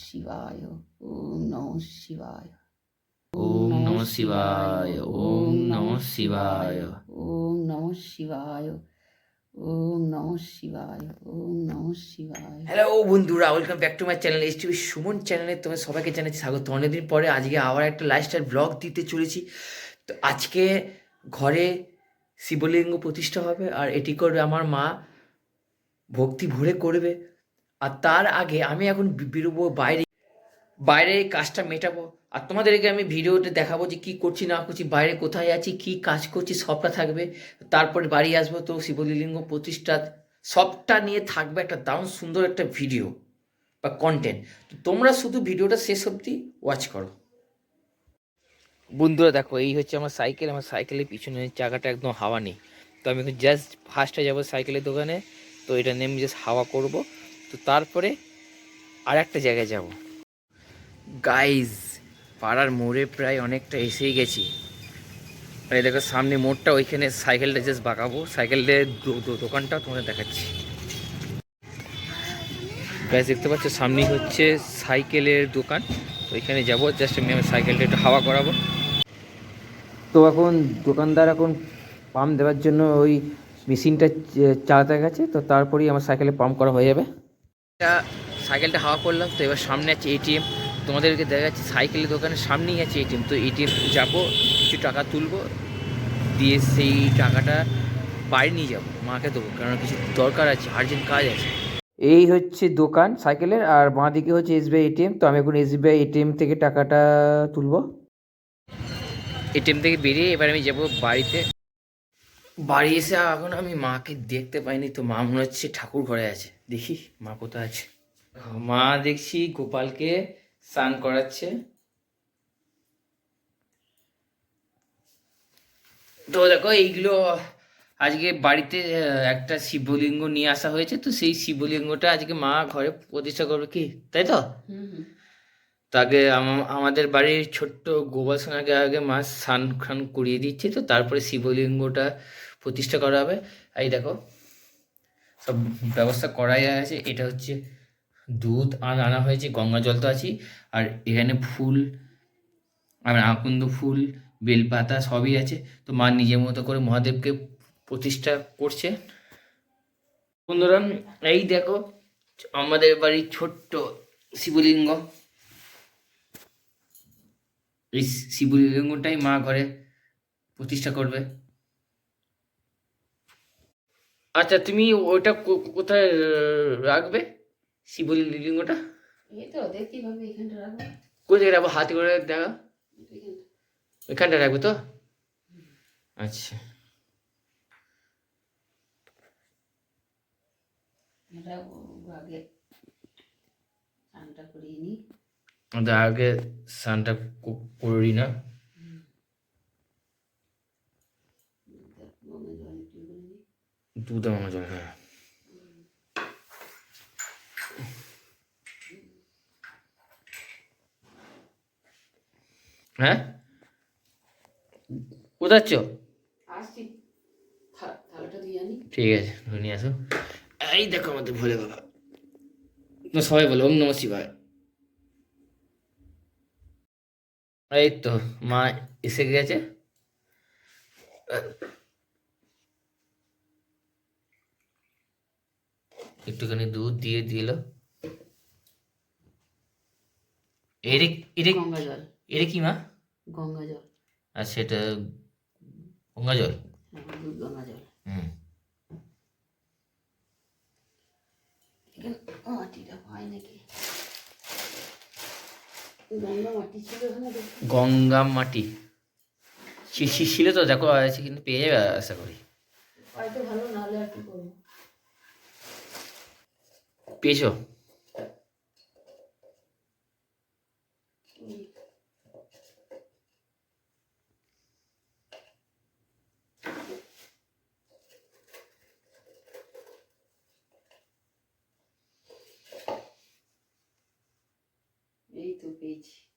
শিবায় ওম নম শিবায় ওম নম শিবায় ওম নম শিবায় ওম নম শিবায় ওম নম শিবায় ওম নম শিবায় হ্যালো বন্ধুরা welcome back to my channel S TV Suman চ্যানেলে তোমার সবাইকে জানাচ্ছি স্বাগত। অনেকদিন পরে আজকে আবার একটা লাইফস্টাইল ব্লগ দিতে চলেছি। তো আজকে ঘরে শিবলিঙ্গ প্রতিষ্ঠা হবে আর এটি করবে আমার মা ভক্তি ভরে করবে। আর তার আগে আমি এখন বেরোবো বাইরে। বাইরে কাজটা মেটাবো। আর তোমাদেরকে আমি ভিডিওতে দেখাবো যে কি করছি, না করছি, বাইরে কোথায় আছি, কি কাজ করছি, সবটা থাকবে। তারপরে বাড়ি আসব তো শিবলিঙ্গ প্রতিষ্ঠা। সবটা নিয়ে থাকবে একটা দারুণ সুন্দর একটা ভিডিও বা কন্টেন্ট তো তোমরা শুধু ভিডিওটা শেষ অবধি ওয়াচ করো। বন্ধুরা দেখো, এই হচ্ছে আমার সাইকেল আমার সাইকেলের পিছনে চাকাটা একদম হাওয়া নেই। তো আমি জাস্ট ফার্স্টে যাব সাইকেলের দোকানে। তো এটা নিয়ে আমি জাস্ট হাওয়া করব। তো তারপরে আর একটা জায়গায় যাব। গাইজ পাড়ার মোড়ে প্রায় অনেকটা এসেই গেছি। এই দেখো, সামনে মোড়টা, ওইখানে সাইকেলটা জাস্ট বাঁকাবো। সাইকেলের দোকানটা তোমাদের দেখাচ্ছি। গাইজ দেখতে পাচ্ছ, সামনেই হচ্ছে সাইকেলের দোকান। ওইখানে যাব জাস্ট আমি আমার সাইকেলটা একটু হাওয়া করাবো। তো এখন দোকানদার এখন পাম্প দেওয়ার জন্য ওই মেশিনটা চালাতে গেছে। তো তারপরেই আমার সাইকেলে পাম্প করা হয়ে যাবে। এটা সাইকেলটা হাওয়া করলাম, তো এবার সামনে আছে এটিএম তোমাদেরকে দেখা যাচ্ছে সাইকেলের দোকানের সামনেই আছে এটিএম তো এটিএম যাব, কিছু টাকা তুলবো, দিয়ে সেই টাকাটা বাড়ি নিয়ে যাব, মাকে দেবো কারণ কিছু দরকার আছে আর্জেন্ট কাজ আছে। এই হচ্ছে দোকান সাইকেলের, আর বাঁ দিকে হচ্ছে এসবিআই এটিএম তো আমি এখন এসবিআই এটিএম থেকে টাকাটা তুলবো। এটিএম থেকে বেরিয়ে এবার আমি যাব বাড়িতে। বাড়ি এসে এখন আমি মাকে দেখতে পাইনি তো মা মনে হচ্ছে ঠাকুর ঘরে আছে। দেখি মা কোথায় আছে। মা দেখছি গোপালকে স্নান করাচ্ছে। তো দেখো এইগুলো আজকে বাড়িতে একটা শিবলিঙ্গ নিয়ে আসা হয়েছে তো সেই শিবলিঙ্গটা আজকে মা ঘরে প্রতিষ্ঠা করবে কি তাই তো? তাকে আমাদের বাড়ির ছোট্ট গোপাল সোনাকে আগে মা স্নান খান করিয়ে দিচ্ছে তো তারপরে শিবলিঙ্গটা প্রতিষ্ঠা করা হবে। এই দেখো, সব ব্যবস্থা করাই আছে। এটা হচ্ছে দুধ আর আনা হয়েছে, গঙ্গা জল তো আছি আর এখানে ফুল, আর আকন্দ ফুল, বেলপাতা সবই আছে। তো মা নিজের মতো করে মহাদেবকে প্রতিষ্ঠা করছে। বন্ধুরা, এই দেখো, আমাদের বাড়ির ছোট্ট শিবলিঙ্গ। এই শিবলিঙ্গটাই মা ঘরে প্রতিষ্ঠা করবে। আচ্ছা তুমি ওটা কোথায় রাখবে? শিবলিঙ্গটা লিঙ্গটা? কোথায় রাখব? হাতে করে দেখা। এখানটা। রাখবে তো? আচ্ছা। আগে স্নানটা করি না গঙ্গা জল একটু করে নিই দুধ আমার জল হ্যাঁ হ্যাঁ কোথায় আছো ঠিক আছে ধরে নিয়ে আসো এই দেখো আমাদের ভোলে বাবা তো সবাই বলো ওম নম শিবায় এই তো মা এসে গেছে একটুখানি দুধ দিয়ে দিল। এরে এরে গঙ্গা জল। এরে কি মা? গঙ্গা জল। আচ্ছা এটা গঙ্গা জল? হ্যাঁ, দুধ গঙ্গা জল। হুম। মাটিটা হয় নাকি? গঙ্গা মাটি ছিল গঙ্গা মাটি। ছিল তো দেখো আছে কিন্তু পেয়ে যাবে আশা করি। হয়তো ভালো নাহলে আর কি করব? পেয়েছ?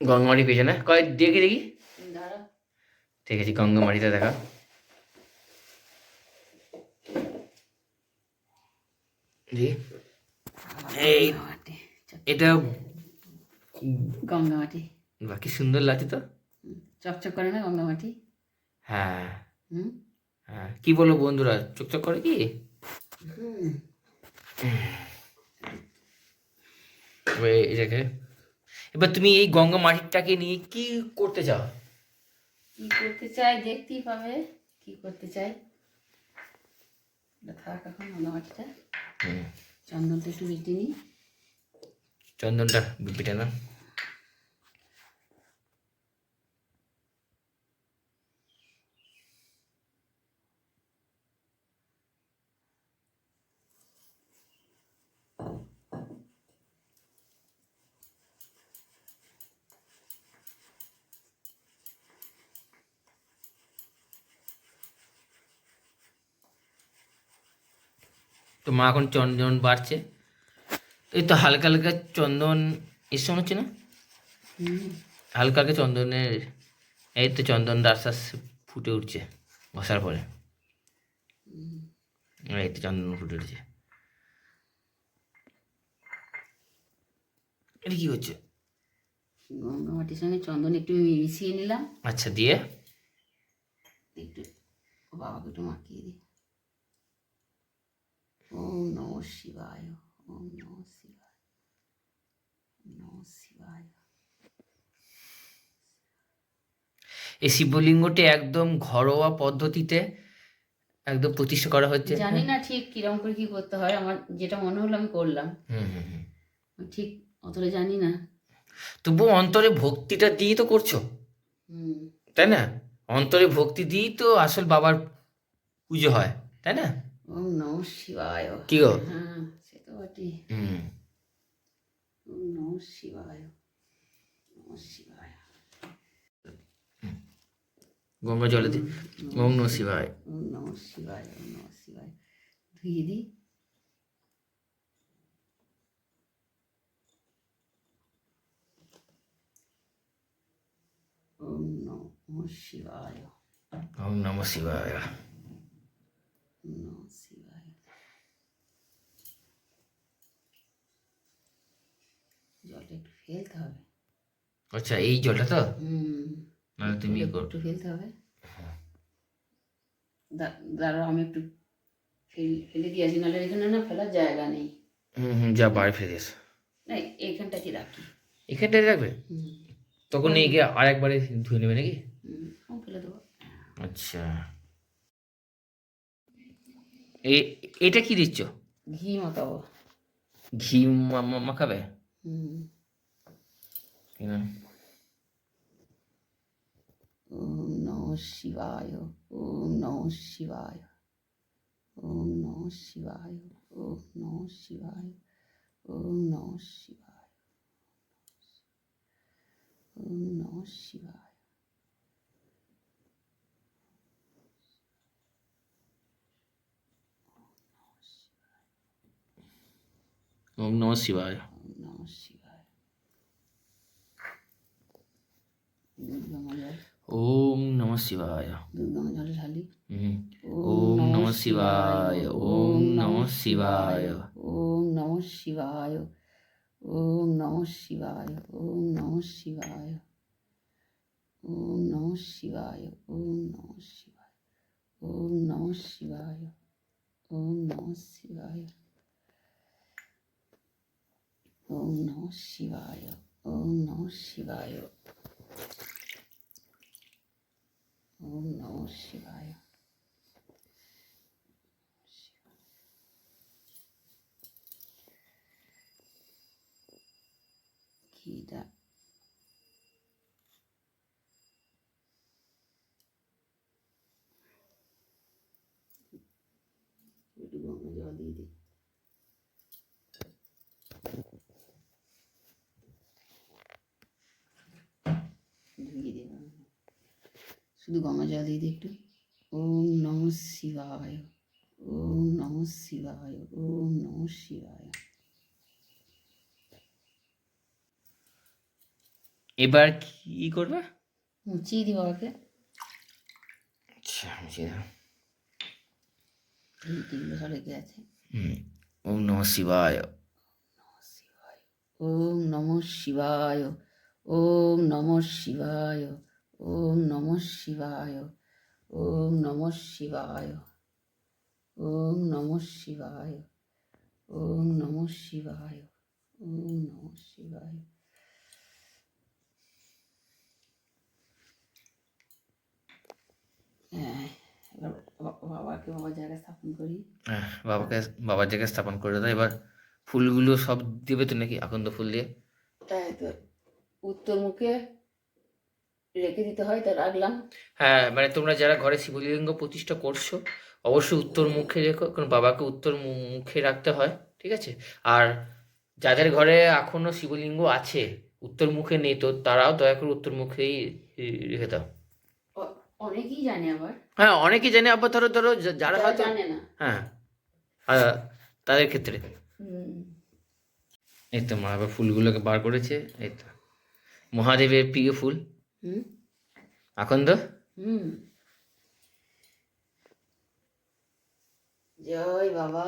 গঙ্গামাটি পেয়েছ না? কয় দেখি? দেখি ঠিক আছে গঙ্গামাটিতে দেখা। দেখি এই এটা গঙ্গা মাটি বাকি সুন্দর লাগছে তো। চকচক করে না গঙ্গা মাটি হ্যাঁ হ্যাঁ কি বলো বন্ধুরা চকচক করে কি? এটাকে এবার তুমি এই গঙ্গা মাটিটাকে নিয়ে কি করতে চাও? কি করতে চাই দেখতেই পাবে কি করতে চাই। থাক এখন গঙ্গা মাটিটা। হুম, চন্দনটা একটু বেটে নিই। চন্দনটা বেটে না তো মা এখন চন্দন বাড়ছে। এই তো হালকা হালকা চন্দন মনে হচ্ছে না? হালকা হালকা চন্দনের এই তো চন্দনটা আস্তে আস্তে ফুটে উঠছে বসার পরে। এই তো চন্দন ফুটে উঠছে। এটা কি হচ্ছে গঙ্গা মাটির সঙ্গে চন্দন একটু মিশিয়ে নিলাম। আচ্ছা দিয়ে? একটু বাবাকে একটু মাখিয়ে দিই ওম নম শিবায় ওম নম শিবায় ওম নম শিবায় এই শিবলিঙ্গটি একদম ঘরোয়া পদ্ধতিতে একদম প্রতিষ্ঠা করা হচ্ছে। জানি না ঠিক কিরম করে কি করতে হয় আমার যেটা মনে হলো আমি করলাম। হুম হুম হুম। ঠিক অতটা জানি না। তবুও অন্তরে ভক্তিটা দিয়ে তো করছ। হুম। তাই না? অন্তরে ভক্তি দিয়েই তো আসল বাবার পুজো হয় তাই না? ওম নম শিবায়। কি গো? হ্যাঁ সে তো বটে হুম। ওম নম শিবায় নম শিবায়। গঙ্গা জলে দি। ওম নমঃ শিবায়। ওম নম শিবায় ওম নম শিবায়। ধুয়ে দিই ওম নম শিবায়। ওম নমঃ শিবায়। নম শিবায় জলটা একটু ফেলতে হবে আচ্ছা এই জলটা তো হুম নাহলে তুমি একটু ফেলতে হবে দাঁড়াও আমি একটু ফেল- ফেলে দিয়েছি নাহলে এখানে না ফেলার জায়গা নেই হুম হুম যা বাড়ি ফিরে এসো না এইখানটাতে রাখি এখানটায় রাখবে তখন এই গিয়ে আর একবারে ধুয়ে নেবে নাকি হুম ফেলে দেবো আচ্ছা এটা কি দিচ্ছ? ঘি মাখাবো। ঘি মাখাবে? ওম নম শিবায় ওম নম শিবায় ওম নম শিবায় ওম নম শিবায় ওম নম শিবায় ওম নম শিবায়। ওম নমঃ শিবায় নম শিবায় ওম নমঃ শিবায় ওম নমঃ শিবায় ওম নমঃ শিবায় ওম নম শিবায় ওম নম শিবায় ওম নম শিবায় ওম নম শিবায় ওম নম শিবায় ওম নম শিবায় ওম নম শিবায় ஓம் நமோ சிவாய ஓம் நமோ சிவாய ஓம் நமோ சிவாய கீதா விடுவோம் ஜோதி শুধু গঙ্গা জল দিয়ে দিই একটু। ওম নম শিবায় ওম নম শিবায় ওম নম শিবায়। এবার কি করবে? মুচিয়ে দিই বাবাকে আচ্ছা মুছিয়ে দাও। টিগুলো সব রেখে আছে। ওম নমঃ শিবায়। ওম নম শিবায় ওম নম শিবায়। ওম নম শিবায় ওম নম শিবায় ওম নম শিবায় ওম নম শিবায় ওম নম শিবায়। হ্যাঁ, বাবাকে বাবার জায়গায় স্থাপন করি। হ্যাঁ, বাবাকে বাবার জায়গায় স্থাপন করে দাও। এবার ফুলগুলো সব দেবে তো নাকি আকন্দ ফুল দিয়ে? তাই তো উত্তর মুখে রেখে দিতে হয় তা রাখলাম। হ্যাঁ মানে তোমরা যারা ঘরে শিবলিঙ্গ প্রতিষ্ঠা করছ অবশ্যই উত্তর মুখে রেখো কারণ বাবাকে উত্তর মুখে রাখতে হয় ঠিক আছে? আর যাদের ঘরে এখনও শিবলিঙ্গ আছে উত্তর মুখে নেই তো তারাও দয়া করে উত্তর মুখেই রেখে দাও। অনেকেই জানে আবার। হ্যাঁ অনেকেই জানে আবার ধরো ধরো যারা যারা হয়তো জানে না। হ্যাঁ তাদের ক্ষেত্রে। এই তো মা আবার ফুলগুলোকে বার করেছে এই তো। মহাদেবের প্রিয় ফুল। হুম? আকন্দ হুম। জয় বাবা।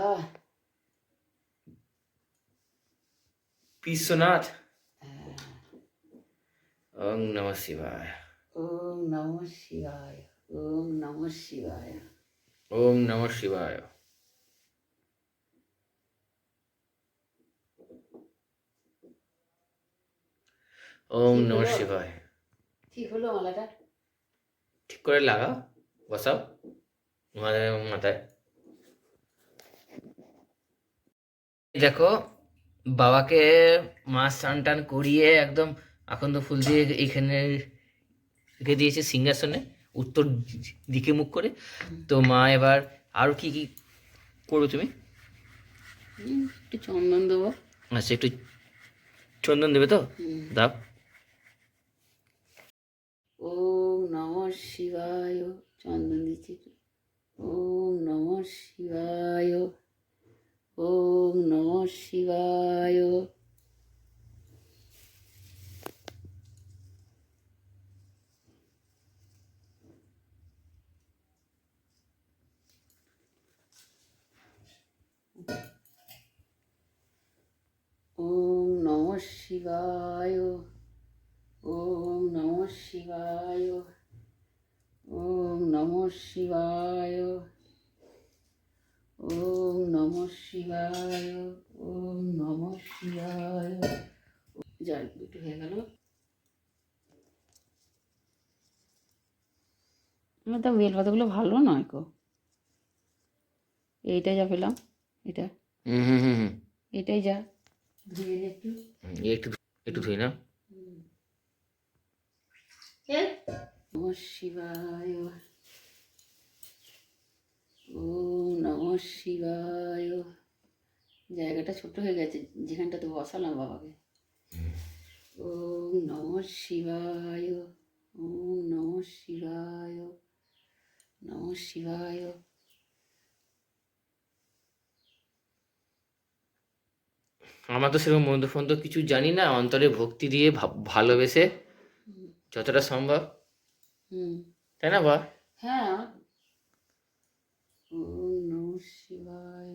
বিশ্বনাথ? ওং নম শিবায়। ওম নম শিবায় ওম নম শিবায়। ওম নম শিবায়। ওম নম শিবায়। ঠিক হলো মালাটা? ঠিক করে লাগাও বসাও মাথায়। দেখো বাবাকে মাছ টান টান করিয়ে একদম আকন্দ ফুল দিয়ে এখানে রেখে দিয়েছে সিংহাসনে উত্তর দিকে মুখ করে। তো মা এবার আরও কি কি করবে তুমি? একটু চন্দন দেবো। আচ্ছা একটু চন্দন দেবে তো? দাও। ওম নম শিবায়, চন্দন দিচ্ছি ওম নম শিবায়, ওম নম শিবায়। ওম নম শিবায়, ওম শিবায়। ওম নম শিবায়। ওম নম শিবায়। ওম নম শিবায়। যাই দুটো হয়ে গেল। আমার তো বেলপাতাগুলো ভালো নয় কো এইটা যা পেলাম এটা। হুম হুম হুম হুম। এটাই যা। ধুয়ে একটু। একটু একটু ধুই না নম শিবায়। ও নম শিবায়। জায়গাটা ছোট হয়ে গেছে যেখানটাতে বসালাম বাবাকে। ওম নম শিবায়। ওম নম শিবায়। নম শিবায়। আমার তো সেরকম মন্দ ফন্দ কিছু জানি না অন্তরে ভক্তি দিয়ে ভা- ভালোবেসে যতটা সম্ভব হুম তাই না বা হ্যাঁ ওম নম শিবায়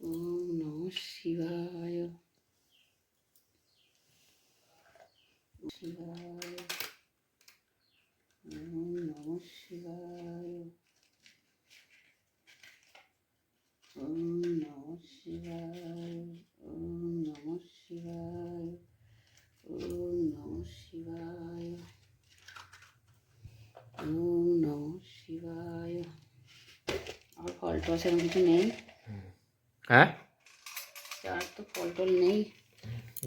ওম নম শিবায় শিবায় ওম নম শিবায় ওম নম শিবায় ওম নম শিবায় ওম নম শিবায় ওম নম শিবায় আর ফল টল সেরকম কিছু নেই। হ্যাঁ? আর তো ফল টল নেই।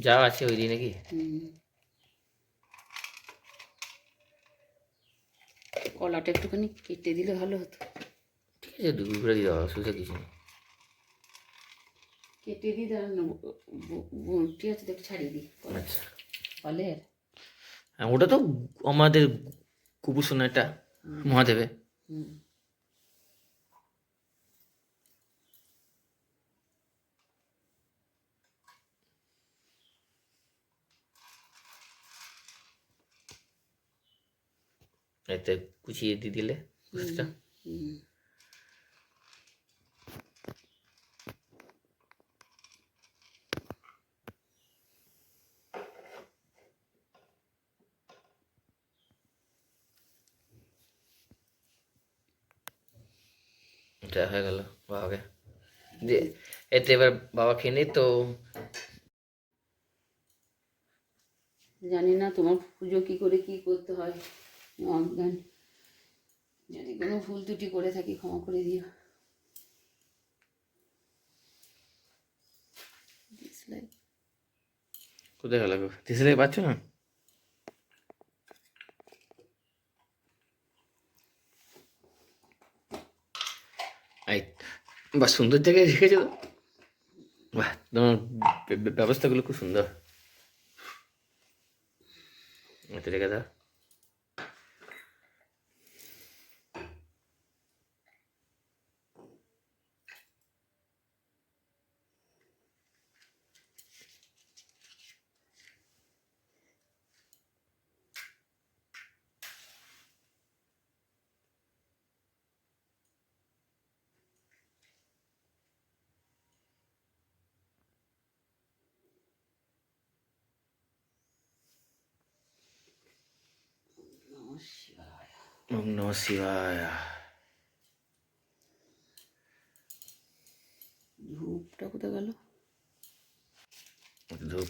যা আছে ওই দিন নাকি? কলাটা একটুখানি কেটে দিলে ভালো হতো। ঠিক আছে দুপুর করে দিয়ে দেওয়া অসুবিধা কিছু নেই। কেটে দিই দাঁড়ান ঠিক আছে একটু ছাড়িয়ে দিই। আচ্ছা। ফলের? হ্যাঁ, ওটা তো আমাদের কুবুসোনাটা মহাদেবে। এতে কুচিয়ে দিয়ে দিলে। বুঝটা এতে এবার বাবা খেয়ে নিই তো জানি না তোমার পুজো কি করে কি করতে হয়। অজ্ঞান যদি কোনো ভুল ত্রুটি করে থাকি ক্ষমা করে দিও. কোথায় গেল গো? পাচ্ছ না? বাহ সুন্দর জায়গায় রেখেছো তো? বাহ তোমার ব্যবস্থাগুলো খুব সুন্দর। এটা রেখে দাও। ওম নম শিবায় ধূপটা কোথায় গেল? ধূপ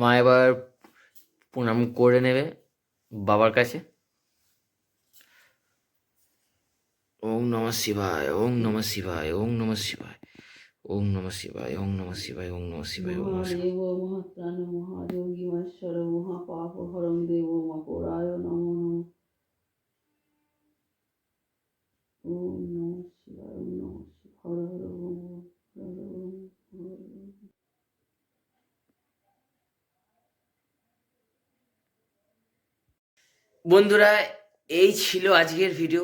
মা এবার প্রণাম করে নেবে বাবার কাছে ওম নম শিবায় ওম নম শিবায় ওং নম শিবায় ওম নম শিবায় ওম নম শিবায় ওম নম শিবায় ওম নম শিবায় মহাত্রাণ মহাযোগী মহেশ্বর মহাপাপ হরং দেব মকরায় নম ওম নম শিবায় ওম নম শিবায় হর হর ওম হর হর বন্ধুরা, এই ছিল আজকের ভিডিও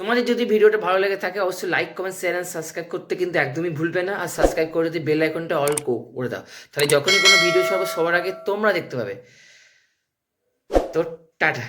তোমাদের যদি ভিডিওটা ভালো লেগে থাকে, অবশ্যই like comment share and subscribe করতে কিন্তু একদমই ভুলবে না। আর সাবস্ক্রাইব করে দিয়ে বেল আইকনটা অল কো করে দাও। তাহলে যখনই কোনো ভিডিও সব সবার আগে তোমরা দেখতে পাবে। তো টাটা।